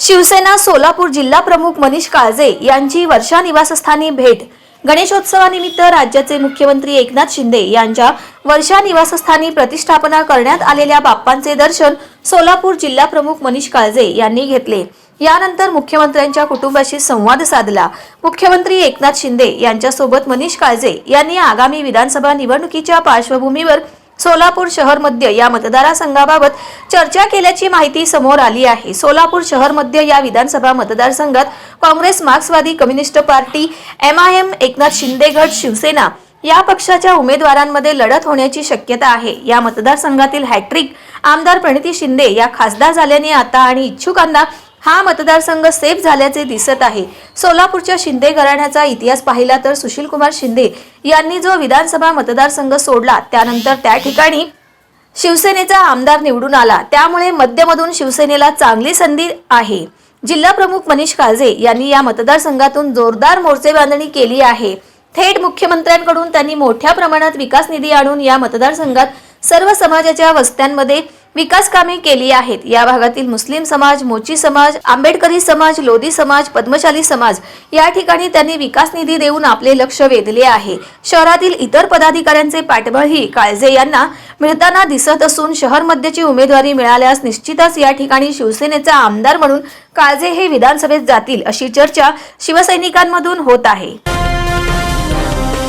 शिवसेना सोलापूर जिल्हा प्रमुख मनीष काळजे यांची वर्षा निवासस्थानी भेट. गणेशोत्सवानिमित्त राज्याचे मुख्यमंत्री एकनाथ शिंदे यांच्या वर्षा निवासस्थानी प्रतिष्ठापना करण्यात आलेल्या बाप्पांचे दर्शन सोलापूर जिल्हा प्रमुख मनीष काळजे यांनी घेतले. यानंतर मुख्यमंत्र्यांच्या कुटुंबाशी संवाद साधला. मुख्यमंत्री एकनाथ शिंदे यांच्यासोबत मनीष काळजे यांनी आगामी विधानसभा निवडणुकीच्या पार्श्वभूमीवर सोलापूर शहर मध्य या मतदारसंघाबाबत चर्चा केल्याची माहिती समोर आली आहे. सोलापूर शहर मध्य या विधानसभा मतदारसंघात काँग्रेस मार्क्सवादी communist party M I M Eknath Shinde गट शिवसेना या पक्षाच्या उमेदवारांमध्ये लढत होण्याची शक्यता आहे. या मतदारसंघातील हॅट्रिक आमदार प्रणिती शिंदे या खासदार झाल्याने आता आणि इच्छुकांना हा मतदारसंघ सेफ झाल्याचे दिसत आहे. सोलापूरच्या शिंदे घराण्याचा इतिहास पाहिला तर सुशीलकुमार शिंदे यांनी जो विधानसभा मतदारसंघ सोडला त्यानंतर त्या ठिकाणी शिवसेनेचा आमदार निवडून आला. त्यामुळे मध्यमधून शिवसेनेला चांगली संधी आहे. जिल्हा प्रमुख मनीष काळजे यांनी या मतदारसंघातून जोरदार मोर्चे बांधणी केली आहे. थेट मुख्यमंत्र्यांकडून त्यांनी मोठ्या प्रमाणात विकास निधी आणून या मतदारसंघात सर्व समाजाच्या वस्त्यांमध्ये विकास कामे केली आहेत. या भागातील मुस्लिम समाज मोची समाज आंबेडकरी समाज लोधी समाज पद्मशाली समाज या ठिकाणी त्यांनी विकास निधी देऊन आपले लक्ष वेधले आहे. शहरातील इतर पदाधिकाऱ्यांचे पाठबळही काळजे यांना मिळताना दिसत असून शहर मध्यची उमेदवारी मिळाल्यास निश्चितच या ठिकाणी शिवसेनेचा आमदार म्हणून काळजे हे विधानसभेत जातील अशी चर्चा शिवसैनिकांमधून होत आहे.